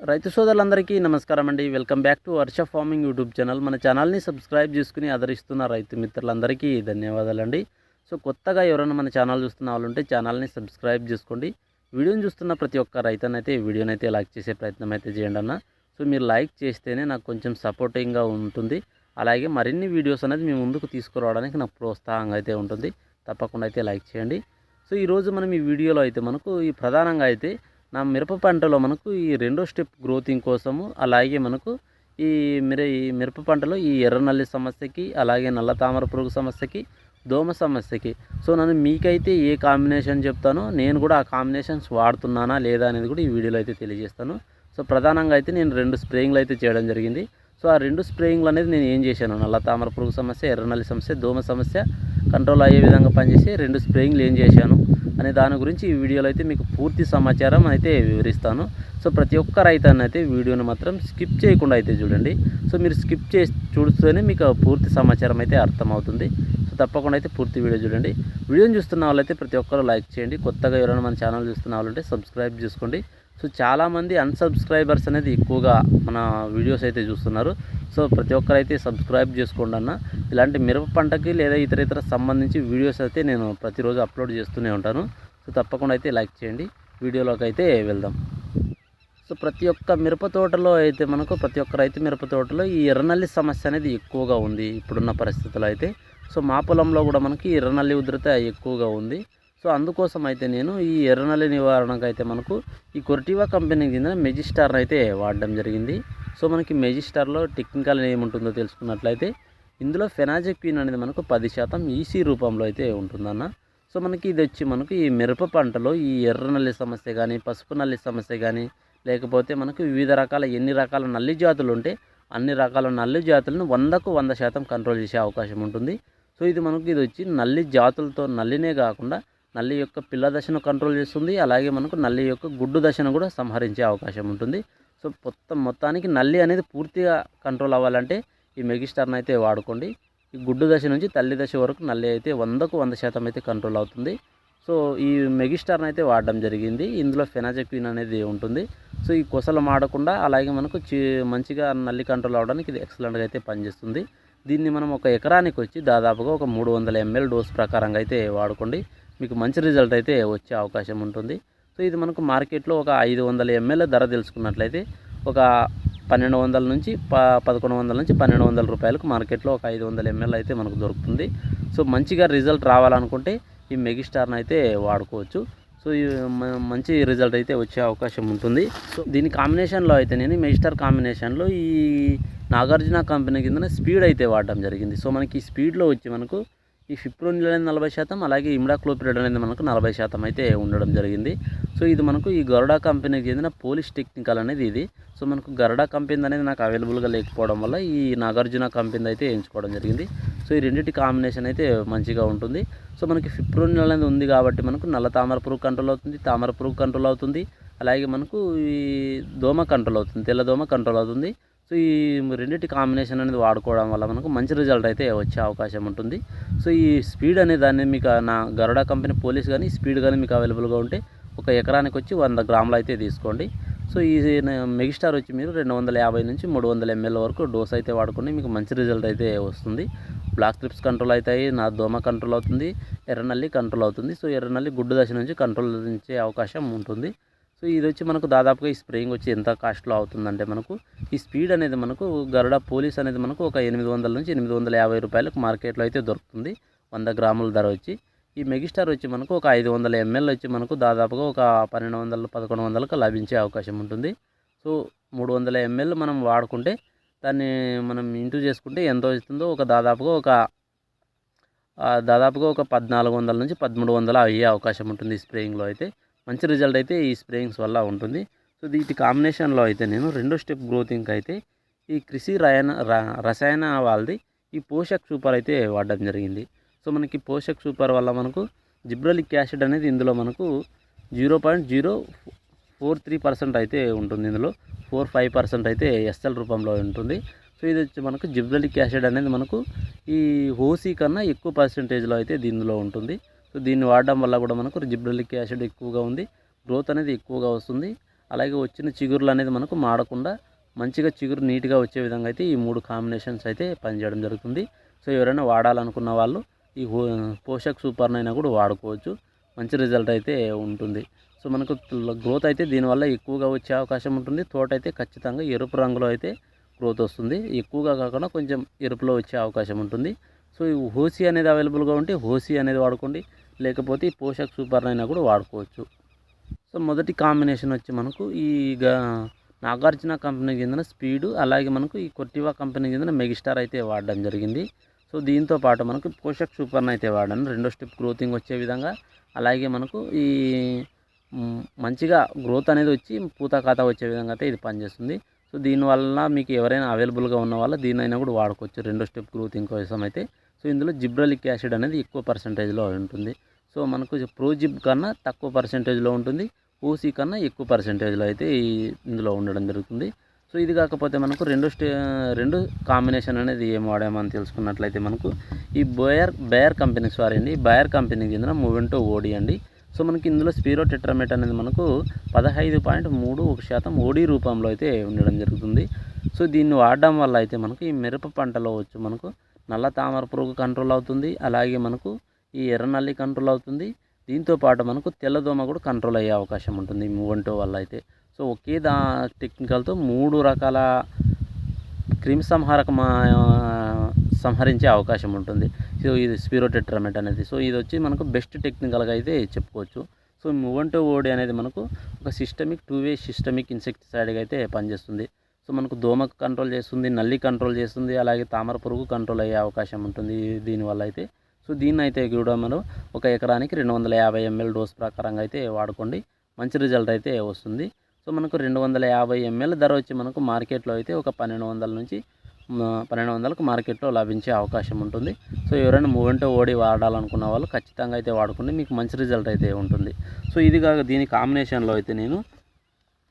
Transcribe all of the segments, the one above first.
రైతు సోదరులందరికీ నమస్కారం అండి. Welcome back to Varsha farming YouTube channel. మన ఛానల్ని సబ్స్క్రైబ్ చేసుకుని ఆదరిస్తున్న రైతు మిత్రులందరికీ ధన్యవాదాలండి సో కొత్తగా ఎవరైనా మన ఛానల్ చూస్తున్న వాళ్ళు ఉంటే ఛానల్ని సబ్స్క్రైబ్ చేసుకోండి. వీడియోని చూస్తున్న ప్రతి ఒక్క రైతునైతే వీడియోని అయితే లైక్ చేసే ప్రయత్నం అయితే చేయండి అన్న. సో మీరు లైక్ చేస్తేనే నాకు కొంచెం సపోర్టింగ్గా ఉంటుంది. అలాగే మరిన్ని వీడియోస్ అనేది మీ ముందుకు తీసుకురావడానికి నాకు ప్రోత్సాహంగా అయితే ఉంటుంది. తప్పకుండా అయితే లైక్ చేయండి. సో ఈరోజు మనం ఈ వీడియోలో అయితే మనకు ఈ ప్రధానంగా అయితే నా మిరప పంటలో మనకు ఈ రెండో స్టెప్ గ్రోతింగ్ కోసము అలాగే మనకు ఈ మిర ఈ మిరప పంటలో ఈ ఎర్రనల్లి సమస్యకి అలాగే నల్ల తామర పురుగు సమస్యకి దోమ సమస్యకి. సో నన్ను మీకైతే ఏ కాంబినేషన్ చెప్తానో నేను కూడా ఆ కాంబినేషన్స్ వాడుతున్నానా లేదా అనేది కూడా ఈ వీడియోలో అయితే తెలియజేస్తాను. సో ప్రధానంగా అయితే నేను రెండు స్ప్రేయింగ్లు అయితే చేయడం జరిగింది. సో ఆ రెండు స్ప్రేయింగ్లు అనేది నేను ఏం చేశాను? నల్ల తామర పురుగు సమస్య ఎర్రనల్లి సమస్య దోమ సమస్య కంట్రోల్ అయ్యే విధంగా పనిచేసి రెండు స్ప్రేయింగ్లు ఏం చేశాను? అనే దాని గురించి ఈ వీడియోలో అయితే మీకు పూర్తి సమాచారం అయితే వివరిస్తాను. సో ప్రతి ఒక్క రైతాన్ని అయితే వీడియోని మాత్రం స్కిప్ చేయకుండా అయితే చూడండి. సో మీరు స్కిప్ చేసి చూస్తేనే మీకు పూర్తి సమాచారం అయితే అర్థమవుతుంది. తప్పకుండా అయితే పూర్తి వీడియో చూడండి. వీడియోని చూస్తున్న వాళ్ళైతే ప్రతి ఒక్కరు లైక్ చేయండి. కొత్తగా ఎవరైనా మన ఛానల్ చూస్తున్న వాళ్ళంటే సబ్స్క్రైబ్ చేసుకోండి. సో చాలామంది అన్సబ్స్క్రైబర్స్ అనేది ఎక్కువగా మన వీడియోస్ అయితే చూస్తున్నారు. సో ప్రతి ఒక్కరైతే సబ్స్క్రైబ్ చేసుకోండి అన్న. ఇలాంటి మిరప పంటకి లేదా ఇతర ఇతర సంబంధించి వీడియోస్ అయితే నేను ప్రతిరోజు అప్లోడ్ చేస్తూనే ఉంటాను. సో తప్పకుండా అయితే లైక్ చేయండి. వీడియోలోకి అయితే వెళ్దాం. సో ప్రతి ఒక్క మిరప తోటలో అయితే మనకు ప్రతి ఒక్క రైతు మిరప తోటలో ఈ ఎర్రనల్లి సమస్య అనేది ఎక్కువగా ఉంది ఇప్పుడున్న పరిస్థితుల్లో అయితే. సో మా పొలంలో కూడా మనకి ఎర్రనల్లి ఉధృత ఎక్కువగా ఉంది. సో అందుకోసం అయితే నేను ఈ ఎర్రనల్లి నివారణకు అయితే మనకు ఈ కొర్టివా కంపెనీకి చెందిన మెజిస్టార్ని అయితే వాడడం జరిగింది. సో మనకి మెజిస్టార్లో టెక్నికల్ ఏముంటుందో తెలుసుకున్నట్లయితే ఇందులో ఫెనాజెక్విన్ అనేది మనకు పది శాతం ఈసీ రూపంలో అయితే ఉంటుందన్న. సో మనకి ఇది వచ్చి మనకు ఈ మిరప పంటలో ఈ ఎర్ర నల్లి సమస్య కానీ పసుపు నల్లి సమస్య కానీ లేకపోతే మనకు వివిధ రకాల ఎన్ని రకాల నల్లి జాతులు ఉంటే అన్ని రకాల నల్లి జాతులను వందకు వంద శాతం కంట్రోల్ చేసే అవకాశం ఉంటుంది. సో ఇది మనకు ఇది వచ్చి నల్లి జాతులతో నల్లినే కాకుండా నల్లి యొక్క పిల్ల దశను కంట్రోల్ చేస్తుంది. అలాగే మనకు నల్లి యొక్క గుడ్డు దశను కూడా సంహరించే అవకాశం ఉంటుంది. సో మొత్తం మొత్తానికి నల్లి అనేది పూర్తిగా కంట్రోల్ అవ్వాలంటే ఈ మెగిస్టార్ని అయితే వాడుకోండి. ఈ గుడ్డు దశ నుంచి తల్లి దశ వరకు నల్లి అయితే వందకు వంద శాతం అయితే కంట్రోల్ అవుతుంది. సో ఈ మెగిస్టార్ని అయితే వాడడం జరిగింది. ఇందులో ఫెనాజెక్విన్ అనేది ఉంటుంది. సో ఈ కొసలు మాడకుండా అలాగే మనకు మంచిగా నల్లి కంట్రోల్ అవడానికి ఇది ఎక్సలెంట్గా అయితే పనిచేస్తుంది. దీన్ని మనం ఒక ఎకరానికి వచ్చి దాదాపుగా ఒక మూడు వందల ఎంఎల్ డోస్ ప్రకారంగా అయితే వాడుకోండి. మీకు మంచి రిజల్ట్ అయితే వచ్చే అవకాశం ఉంటుంది. సో ఇది మనకు మార్కెట్లో ఒక ఐదు వందల ఎంఎల్ ధర తెలుసుకున్నట్లయితే ఒక పన్నెండు వందల నుంచి ప పదకొండు వందల నుంచి పన్నెండు వందల రూపాయలకు మార్కెట్లో ఒక ఐదు వందల ఎంఎల్ అయితే మనకు దొరుకుతుంది. సో మంచిగా రిజల్ట్ రావాలనుకుంటే ఈ మెగిస్టార్ని అయితే వాడుకోవచ్చు. సో ఈ మంచి రిజల్ట్ అయితే వచ్చే అవకాశం ఉంటుంది. సో దీని కాంబినేషన్లో అయితే నేను మెగిస్టార్ కాంబినేషన్లో ఈ నాగార్జున కంపెనీ కింద స్పీడ్ అయితే వాడడం జరిగింది. సో మనకి ఈ స్పీడ్లో వచ్చి మనకు ఈ ఫిప్రోనిల్ అనేది నలభై శాతం అలాగే ఇమ్డాక్లోపిరిడ్ అనేది మనకు నలభై శాతం అయితే ఉండడం జరిగింది. సో ఇది మనకు ఈ గరుడా కంపెనీకి చెందిన పోలీస్ టెక్నికల్ అనేది ఇది. సో మనకు గరుడా కంపెనీ అనేది నాకు అవైలబుల్గా లేకపోవడం వల్ల ఈ నాగార్జున కంపెనీ అయితే ఎంచుకోవడం జరిగింది. సో ఈ రెండింటి కాంబినేషన్ అయితే మంచిగా ఉంటుంది. సో మనకి ఫిప్రోనిల్ అనేది ఉంది కాబట్టి మనకు నల్ల తామర పురుగు కంట్రోల్ అవుతుంది తామర పురుగు కంట్రోల్ అవుతుంది అలాగే మనకు ఈ దోమ కంట్రోల్ అవుతుంది తెల్ల దోమ కంట్రోల్ అవుతుంది. సో ఈ రెండింటి కాంబినేషన్ అనేది వాడుకోవడం వల్ల మనకు మంచి రిజల్ట్ అయితే వచ్చే అవకాశం ఉంటుంది. సో ఈ స్పీడ్ అనే దాన్ని మీకు నా గరుడా కంపెనీ పోలీస్ కానీ స్పీడ్ కానీ మీకు అవైలబుల్గా ఉంటే ఒక ఎకరానికి వచ్చి వంద గ్రాములు అయితే తీసుకోండి. సో ఈ మెగిస్టార్ వచ్చి మీరు రెండు వందల యాభై నుంచి మూడు వందల ఎంఎల్ వరకు డోస్ అయితే వాడుకోండి మీకు మంచి రిజల్ట్ అయితే వస్తుంది. బ్లాక్ ట్రిప్స్ కంట్రోల్ అవుతాయి నా దోమ కంట్రోల్ అవుతుంది ఎర్రనల్లి కంట్రోల్ అవుతుంది. సో ఎర్రనల్లి గుడ్డు దశ నుంచి కంట్రోల్ చేసే అవకాశం ఉంటుంది. సో ఇది వచ్చి మనకు దాదాపుగా ఈ స్ప్రేయింగ్ వచ్చి ఎంత కాస్ట్లో అవుతుందంటే మనకు ఈ స్పీడ్ అనేది మనకు గరుడ పోలీస్ అనేది మనకు ఒక ఎనిమిది వందల నుంచి ఎనిమిది వందల యాభై రూపాయలకు మార్కెట్లో అయితే దొరుకుతుంది. వంద గ్రాముల ధర వచ్చి. ఈ మెగిస్టార్ వచ్చి మనకు ఒక ఐదు వందల ఎంఎల్ వచ్చి మనకు దాదాపుగా ఒక పన్నెండు వందల పదకొండు వందలకు లభించే అవకాశం ఉంటుంది. సో మూడు వందల ఎంఎల్ మనం వాడుకుంటే దాన్ని మనం ఇంటూ చేసుకుంటే ఎంత అవుతుందో ఒక దాదాపుగా ఒక దాదాపుగా ఒక పద్నాలుగు వందల నుంచి పదమూడు వందల అయ్యే అవకాశం ఉంటుంది ఈ స్ప్రేయింగ్లో అయితే. మంచి రిజల్ట్ అయితే ఈ స్ప్రేయింగ్స్ వల్ల ఉంటుంది. సో వీటి కాంబినేషన్లో అయితే నేను రెండో స్టెప్ గ్రోతింగ్ అయితే ఈ కృషి రయన ర- రసాయన వాళ్ళది ఈ పోషక్ సూపర్ అయితే వాడడం జరిగింది. సో మనకి పోషక్ సూపర్ వల్ల మనకు జిబ్రలిక్ యాసిడ్ అనేది ఇందులో మనకు zero point zero four three percent అయితే ఉంటుంది ఇందులో. ఫోర్ ఫైవ్ పర్సెంట్ అయితే ఎస్ఎల్ రూపంలో ఉంటుంది. సో ఇది వచ్చి మనకు జిబ్రలిక్ యాసిడ్ అనేది మనకు ఈ హోసీ కన్నా ఎక్కువ పర్సెంటేజ్లో అయితే దీనిలో ఉంటుంది. సో దీన్ని వాడడం వల్ల కూడా మనకు జిబ్రలిక్ యాసిడ్ ఎక్కువగా ఉంది. గ్రోత్ అనేది ఎక్కువగా వస్తుంది. అలాగే వచ్చిన చిగురులు అనేది మనకు మాడకుండా మంచిగా చిగురు నీట్గా వచ్చే విధంగా అయితే ఈ మూడు కాంబినేషన్స్ అయితే పనిచేయడం జరుగుతుంది. సో ఎవరైనా వాడాలనుకున్న వాళ్ళు ఈ హో- పోషక్ సూపర్నైనా కూడా వాడుకోవచ్చు. మంచి రిజల్ట్ అయితే ఉంటుంది. సో మనకు గ్రోత్ అయితే దీనివల్ల ఎక్కువగా వచ్చే అవకాశం ఉంటుంది. తోట అయితే ఖచ్చితంగా ఎరుపు రంగులో అయితే గ్రోత్ వస్తుంది. ఎక్కువగా కాకుండా కొంచెం ఎరుపులో వచ్చే అవకాశం ఉంటుంది. సో ఈ హోసీ అనేది అవైలబుల్గా ఉంటే హోసీ అనేది వాడుకోండి. లేకపోతే ఈ పోషక్ సూపర్ అయినా కూడా వాడుకోవచ్చు. సో మొదటి కాంబినేషన్ వచ్చి మనకు ఈ నాగార్జున కంపెనీ చెందిన స్పీడు అలాగే మనకు ఈ కొట్టివా కంపెనీ చెందిన మెగిస్టార్ అయితే వాడడం జరిగింది. సో దీంతో పాటు మనకు పోషక్ సూపర్ని అయితే వాడాను. రెండో స్టెప్ గ్రోతింగ్ వచ్చే విధంగా. అలాగే మనకు ఈ మంచిగా గ్రోత్ అనేది వచ్చి పూత ఖాతా వచ్చే విధంగా అయితే ఇది పనిచేస్తుంది. సో దీనివల్ల మీకు ఎవరైనా అవైలబుల్గా ఉన్న వాళ్ళు దీనైనా కూడా వాడుకోవచ్చు. రెండో స్టెప్ గ్రోత్ కోసం అయితే. సో ఇందులో జిబ్రలిక్ యాసిడ్ అనేది ఎక్కువ పర్సంటేజ్లో ఉంటుంది. సో మనకు ప్రోజిబ్ కన్నా తక్కువ పర్సంటేజ్లో ఉంటుంది. ఓసీ కన్నా ఎక్కువ పర్సంటేజ్లో అయితే ఇందులో ఉండడం జరుగుతుంది. సో ఇది కాకపోతే మనకు రెండు స్టే రెండు కాంబినేషన్ అనేది ఏం వాడామని తెలుసుకున్నట్లయితే మనకు ఈ బోయర్ బయర్ కంపెనీ సారీ అండి బయర్ కంపెనీ కింద మూవెంటో ఓడి అండి. సో మనకి ఇందులో స్పీరో టెట్రామేట్ అనేది మనకు పదహైదు పాయింట్ మూడు ఒక శాతం ఓడి రూపంలో అయితే ఉండడం జరుగుతుంది. సో దీన్ని వాడడం వల్ల అయితే మనకు ఈ మిరప పంటలో వచ్చి మనకు నల్ల తామర పురుగు కంట్రోల్ అవుతుంది. అలాగే మనకు ఈ ఎర్రనల్లి కంట్రోల్ అవుతుంది. దీంతో పాటు మనకు తెల్లదోమ కూడా కంట్రోల్ అయ్యే అవకాశం ఉంటుంది ఈ మూవంటో వల్ల అయితే. సో ఒకే దా టెక్నికల్తో మూడు రకాల క్రిమిసంహారక మా సంహరించే అవకాశం ఉంటుంది. సో ఇది స్పిరోటెట్రమెట్ అనేది. సో ఇది వచ్చి మనకు బెస్ట్ టెక్నికల్గా అయితే చెప్పుకోవచ్చు. సో మూవంటో ఓడి అనేది మనకు ఒక సిస్టమిక్ టూ వే సిస్టమిక్ ఇన్సెక్టిసైడ్గా అయితే పనిచేస్తుంది. సో మనకు దోమకు కంట్రోల్ చేస్తుంది నల్లి కంట్రోల్ చేస్తుంది అలాగే తామర పురుగు కంట్రోల్ అయ్యే అవకాశం ఉంటుంది దీనివల్ల అయితే. సో దీన్ని అయితే కూడా మనం ఒక ఎకరానికి రెండు వందల యాభై ఎంఎల్ డోస్ ప్రకారంగా అయితే వాడుకోండి. మంచి రిజల్ట్ అయితే వస్తుంది. సో మనకు రెండు వందల యాభై ఎంఎల్ ధర వచ్చి మనకు మార్కెట్లో అయితే ఒక పన్నెండు వందల నుంచి పన్నెండు వందలకు మార్కెట్లో లభించే అవకాశం ఉంటుంది. సో ఎవరైనా మూవెంటో ఓడి వాడాలనుకున్న వాళ్ళు ఖచ్చితంగా అయితే వాడుకుంటే మీకు మంచి రిజల్ట్ అయితే ఉంటుంది. సో ఇది కాక దీని కాంబినేషన్లో అయితే నేను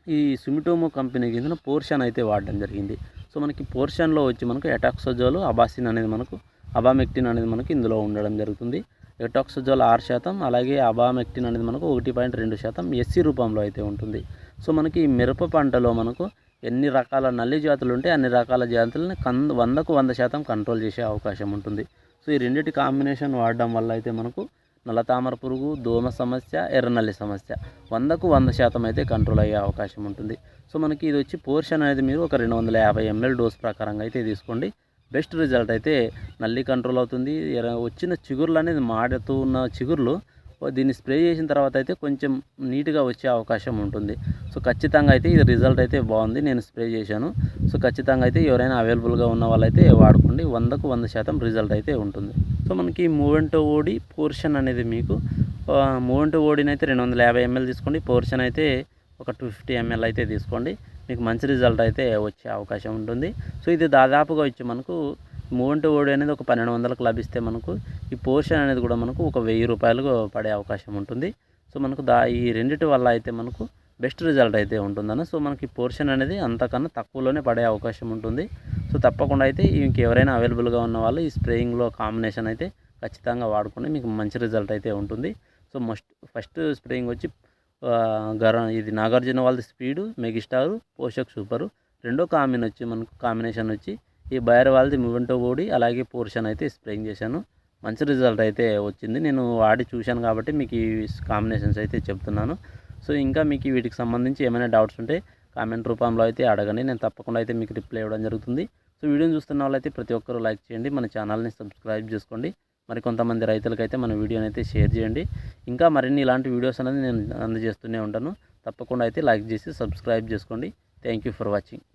ఈ సుమిటోమో కంపెనీ కింద పోర్షన్ అయితే వాడడం జరిగింది. సో మనకి పోర్షన్లో వచ్చి మనకు ఎటాక్సోజోల్ అబాసిన్ అనేది మనకు అబామెక్టిన్ అనేది మనకు ఇందులో ఉండడం జరుగుతుంది. ఎటాక్సోజోల్ ఆరు శాతం అలాగే అబామెక్టిన్ అనేది మనకు ఒకటి పాయింట్ రెండు శాతం ఎస్సీ రూపంలో అయితే ఉంటుంది. సో మనకి ఈ మిరప పంటలో మనకు ఎన్ని రకాల నల్లి జాతులు ఉంటే అన్ని రకాల జాతులని కన్ వందకు వంద శాతం కంట్రోల్ చేసే అవకాశం ఉంటుంది. సో ఈ రెండింటి కాంబినేషన్ వాడడం వల్ల అయితే మనకు నల్లతామర పురుగు దోమ సమస్య ఎర్రనల్లి సమస్య వందకు వంద శాతం అయితే కంట్రోల్ అయ్యే అవకాశం ఉంటుంది. సో మనకి ఇది వచ్చి పోర్షన్ అనేది మీరు ఒక రెండు వందల యాభై ఎంఎల్ డోస్ ప్రకారంగా అయితే తీసుకోండి. బెస్ట్ రిజల్ట్ అయితే నల్లి కంట్రోల్ అవుతుంది. వచ్చిన చిగుర్లు అనేది మాడుతూ ఉన్న చిగుర్లు దీన్ని స్ప్రే చేసిన తర్వాత అయితే కొంచెం నీట్గా వచ్చే అవకాశం ఉంటుంది. సో ఖచ్చితంగా అయితే ఇది రిజల్ట్ అయితే బాగుంది. నేను స్ప్రే చేశాను. సో ఖచ్చితంగా అయితే ఎవరైనా అవైలబుల్గా ఉన్న వాళ్ళైతే వాడుకోండి. వందకు వంద శాతం రిజల్ట్ అయితే ఉంటుంది. సో మనకి మూవెంటో ఓడి పోర్షన్ అనేది మీకు మూవెంటో ఓడిని అయితే రెండు వందల యాభై ఎంఎల్ తీసుకోండి. పోర్షన్ అయితే ఒక టూ ఫిఫ్టీ ఎంఎల్ అయితే తీసుకోండి. మీకు మంచి రిజల్ట్ అయితే వచ్చే అవకాశం ఉంటుంది. సో ఇది దాదాపుగా వచ్చి మనకు మూవంటి ఓడి అనేది ఒక పన్నెండు వందలకు లభిస్తే మనకు ఈ పోర్షన్ అనేది కూడా మనకు ఒక వెయ్యి రూపాయలకు పడే అవకాశం ఉంటుంది. సో మనకు దా ఈ రెండిటి వల్ల అయితే మనకు బెస్ట్ రిజల్ట్ అయితే ఉంటుందన్న. సో మనకి పోర్షన్ అనేది అంతకన్నా తక్కువలోనే పడే అవకాశం ఉంటుంది. సో తప్పకుండా అయితే ఇంకెవరైనా అవైలబుల్గా ఉన్న వాళ్ళు ఈ స్ప్రేయింగ్లో కాంబినేషన్ అయితే ఖచ్చితంగా వాడుకుని మీకు మంచి రిజల్ట్ అయితే ఉంటుంది. సో మస్ట్ ఫస్ట్ స్ప్రేయింగ్ వచ్చి గర ఇది నాగార్జున వాళ్ళది స్పీడు మెగిస్టారు పోషక్ సూపరు. రెండో కాంబిన్ వచ్చి మనకు కాంబినేషన్ వచ్చి ఈ బయర్ వాళ్ళది మివెంటో ఓడి అలాగే పోర్షన్ అయితే స్ప్రేయింగ్ చేశాను. మంచి రిజల్ట్ అయితే వచ్చింది. నేను వాడి చూశాను కాబట్టి మీకు ఈ కాంబినేషన్స్ అయితే చెప్తున్నాను. సో ఇంకా మీకు వీటికి సంబంధించి ఏమైనా డౌట్స్ ఉంటే కామెంట్ రూపంలో అయితే అడగండి. నేను తప్పకుండా అయితే మీకు రిప్లై ఇవ్వడం జరుగుతుంది. సో వీడియోని చూస్తున్న వాళ్ళైతే ప్రతి ఒక్కరూ లైక్ చేయండి. మన ఛానల్ని సబ్స్క్రైబ్ చేసుకోండి. మరి కొంతమంది రైతులకైతే మన వీడియోని అయితే షేర్ చేయండి. ఇంకా మరిన్ని ఇలాంటి వీడియోస్ అనేది నేను అందజేస్తూనే ఉంటాను. తప్పకుండా అయితే లైక్ చేసి సబ్స్క్రైబ్ చేసుకోండి. Thank you for watching.